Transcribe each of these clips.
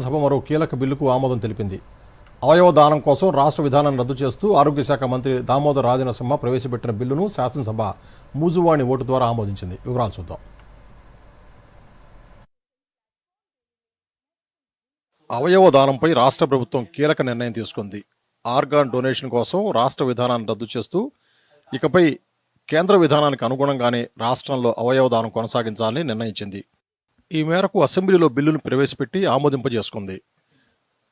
సభ మరో కీలక బిల్లుకు ఆమోదం తెలిపింది. అవయవ దానం కోసం రాష్ట్ర విధానాన్ని రద్దు చేస్తూ ఆరోగ్య శాఖ మంత్రి దామోదర్ రాజనసింహ ప్రవేశపెట్టిన బిల్లును శాసనసభ మూజువాణి ఓటు ద్వారా ఆమోదించింది. వివరాలు చూద్దాం. అవయవ దానంపై రాష్ట్ర ప్రభుత్వం కీలక నిర్ణయం తీసుకుంది. ఆర్గాన్ డొనేషన్ కోసం రాష్ట్ర విధానాన్ని రద్దు చేస్తూ ఇకపై కేంద్ర విధానానికి అనుగుణంగానే రాష్ట్రంలో అవయవ దానం కొనసాగించాలని నిర్ణయించింది. ఈ మేరకు అసెంబ్లీలో బిల్లును ప్రవేశపెట్టి ఆమోదింపజేసుకుంది.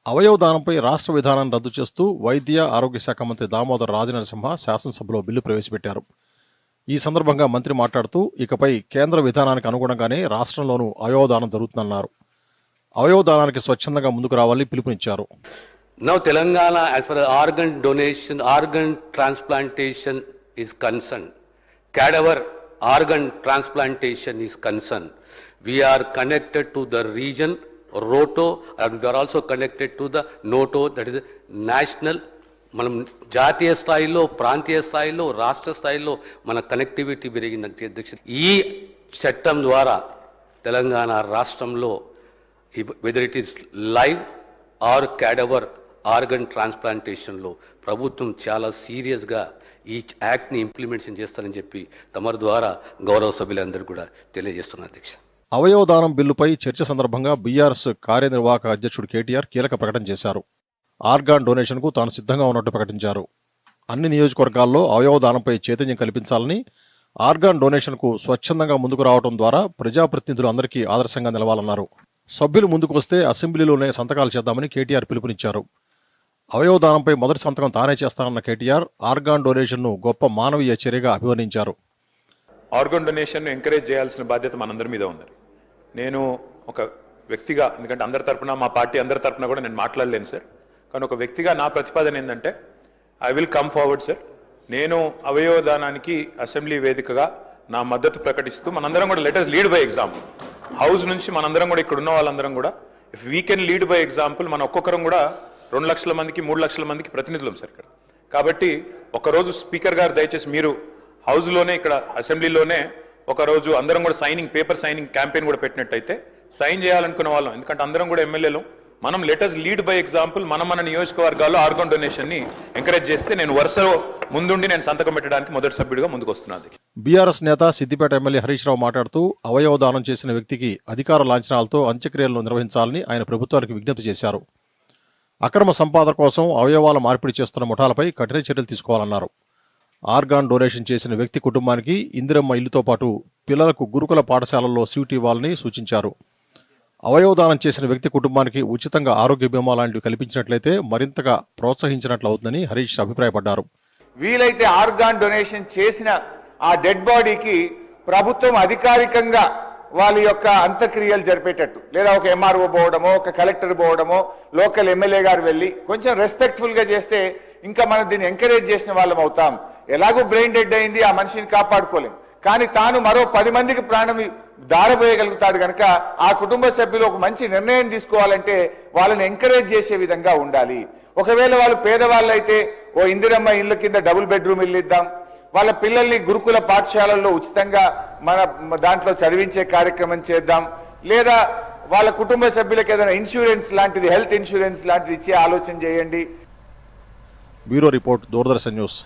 అవయవ దానంపై రాష్ట్ర విధానాన్ని రద్దు చేస్తూ వైద్య ఆరోగ్య శాఖ మంత్రి దామోదర్ రాజనరసింహ శాసనసభలో బిల్లు ప్రవేశపెట్టారు. ఈ సందర్భంగా మంత్రి మాట్లాడుతూ ఇకపై కేంద్ర విధానానికి అనుగుణంగానే రాష్ట్రంలోనూ అవయవదానం జరుగుతుందన్నారు. అవయవదానానికి స్వచ్ఛందంగా ముందుకు రావాలని పిలుపునిచ్చారు. Now Telangana as far organ donation organ transplantation transplantation concern cadaver organ transplantation is concerned, we are connected to the region, ROTO, and we are also connected to the NOTO, that is national మనం జాతీయ స్థాయిలో ప్రాంతీయ స్థాయిలో రాష్ట్ర స్థాయిలో మన connectivity పెరిగింది అధ్యక్ష ఈ చట్టం ద్వారా తెలంగాణ రాష్ట్రంలో whether it is live or cadaver organ ట్రాన్స్ప్లాంటేషన్లో ప్రభుత్వం చాలా సీరియస్గా ఈ యాక్ట్ని ఇంప్లిమెంటేషన్ చేస్తారని చెప్పి తమరి ద్వారా గౌరవ సభ్యులందరూ కూడా తెలియజేస్తున్నారు అధ్యక్ష. అవయవదానం బిల్లుపై చర్చ సందర్భంగా బీఆర్ఎస్ కార్యనిర్వాహక అధ్యక్షుడు కేటీఆర్ కీలక ప్రకటన చేశారు. ఆర్గాన్ డొనేషన్కు తాను సిద్ధంగా ఉన్నట్టు ప్రకటించారు. అన్ని నియోజకవర్గాల్లో అవయవదానంపై చైతన్యం కల్పించాలని ఆర్గాన్ డొనేషన్కు స్వచ్ఛందంగా ముందుకు రావడం ద్వారా ప్రజాప్రతినిధులు అందరికీ ఆదర్శంగా నిలవాలన్నారు. సభ్యులు ముందుకు వస్తే అసెంబ్లీలోనే సంతకాలు చేద్దామని కేటీఆర్ పిలుపునిచ్చారు. అవయవదానంపై మొదటి సంతకం తానే చేస్తానన్న కేటీఆర్ ఆర్గాన్ డొనేషన్ను గొప్ప మానవీయ చర్యగా అభివర్ణించారు. ఆర్గాన్ డొనేషన్ను ఎంకరేజ్ చేయాల్సిన బాధ్యత మనందరి మీద ఉంది. నేను ఒక వ్యక్తిగా ఎందుకంటే అందరి తరపున మా పార్టీ అందరి తరపున కూడా నేను మాట్లాడలేను సార్. కానీ ఒక వ్యక్తిగా నా ప్రతిపాదన ఏంటంటే I will come forward sir నేను అవయవదానానికి అసెంబ్లీ వేదికగా నా మద్దతు ప్రకటిస్తూ మనందరం కూడా let us lead by example house నుంచి మనందరం కూడా ఇక్కడ ఉన్న వాళ్ళందరం కూడా if we can lead by example మన ఒక్కొక్కరం కూడా రెండు లక్షల మందికి మూడు లక్షల మందికి ప్రతినిధులం సార్ ఇక్కడ. కాబట్టి ఒకరోజు స్పీకర్ గారు దయచేసి మీరు హౌస్లోనే ఇక్కడ అసెంబ్లీలోనే ఒకరోజు అందరం కూడా సైనింగ్ పేపర్ సైనింగ్ క్యాంపెయిన్ కూడా పెట్టినట్టయితే సైన్ చేయాలనుకున్న వాళ్ళం. ఎందుకంటే అందరం కూడా ఎమ్మెల్యేలు. మనం లెటర్స్ లీడ్ బై ఎగ్జాంపుల్ మనం మన నియోజకవర్గాల్లో ఆర్గన్ డొనేషన్ని ఎంకరేజ్ చేస్తే నేను వరుస ముందుండి నేను సంతకం పెట్టడానికి మొదటి సభ్యుడిగా ముందుకు వస్తున్నాను బీఆర్ఎస్ నేత సిద్దిపేట ఎమ్మెల్యే హరీష్ రావు మాట్లాడుతూ అవయవ దానం చేసిన వ్యక్తికి అధికార లాంఛనాలతో అంత్యక్రియలను నిర్వహించాలని ఆయన ప్రభుత్వానికి విజ్ఞప్తి చేశారు. అక్రమ సంపాదన కోసం అవయవాల మార్పిడి చేస్తున్న ముఠాలపై కఠిన చర్యలు తీసుకోవాలన్నారు. ఆర్గాన్ డొనేషన్ చేసిన వ్యక్తి కుటుంబానికి ఇందిరమ్మ ఇల్లుతో పాటు పిల్లలకు గురుకుల పాఠశాలల్లో సీటు ఇవ్వాలని సూచించారు. అవయవదానం చేసిన వ్యక్తి కుటుంబానికి ఉచితంగా ఆరోగ్య బీమా లాంటివి కల్పించినట్లయితే మరింతగా ప్రోత్సహించినట్లు అవుతుందని హరీష్ అభిప్రాయపడ్డారు. వీలైతే ఆర్గాన్ డొనేషన్ చేసిన ఆ డెడ్ బాడీకి ప్రభుత్వం అధికారికంగా వాళ్ళ యొక్క అంత్యక్రియలు జరిపేటట్టు. లేదా ఒక ఎంఆర్ఓ పోవడమో ఒక కలెక్టర్ పోవడమో లోకల్ ఎమ్మెల్యే గారు వెళ్ళి కొంచెం రెస్పెక్ట్ఫుల్గా చేస్తే ఇంకా మనం దీన్ని ఎంకరేజ్ చేసిన వాళ్ళం అవుతాం. ఎలాగో బ్రెయిన్ డెడ్ అయింది ఆ మనిషిని కాపాడుకోలేం. కానీ తాను మరో పది మందికి ప్రాణం దారబోయగలుగుతాడు కనుక ఆ కుటుంబ సభ్యులు ఒక మంచి నిర్ణయం తీసుకోవాలంటే వాళ్ళని ఎంకరేజ్ చేసే విధంగా ఉండాలి. ఒకవేళ వాళ్ళు పేదవాళ్ళు అయితే ఓ ఇందిరమ్మ ఇళ్ళ కింద డబుల్ బెడ్రూమ్ ఇల్లు ఇద్దాం. వాళ్ళ పిల్లల్ని గురుకుల పాఠశాలల్లో ఉచితంగా మన దాంట్లో చదివించే కార్యక్రమం చేద్దాం. లేదా వాళ్ళ కుటుంబ సభ్యులకు ఏదైనా ఇన్సూరెన్స్ లాంటిది హెల్త్ ఇన్సూరెన్స్ లాంటిది ఇచ్చే ఆలోచన చేయండి. Bureau report Doordarshan news.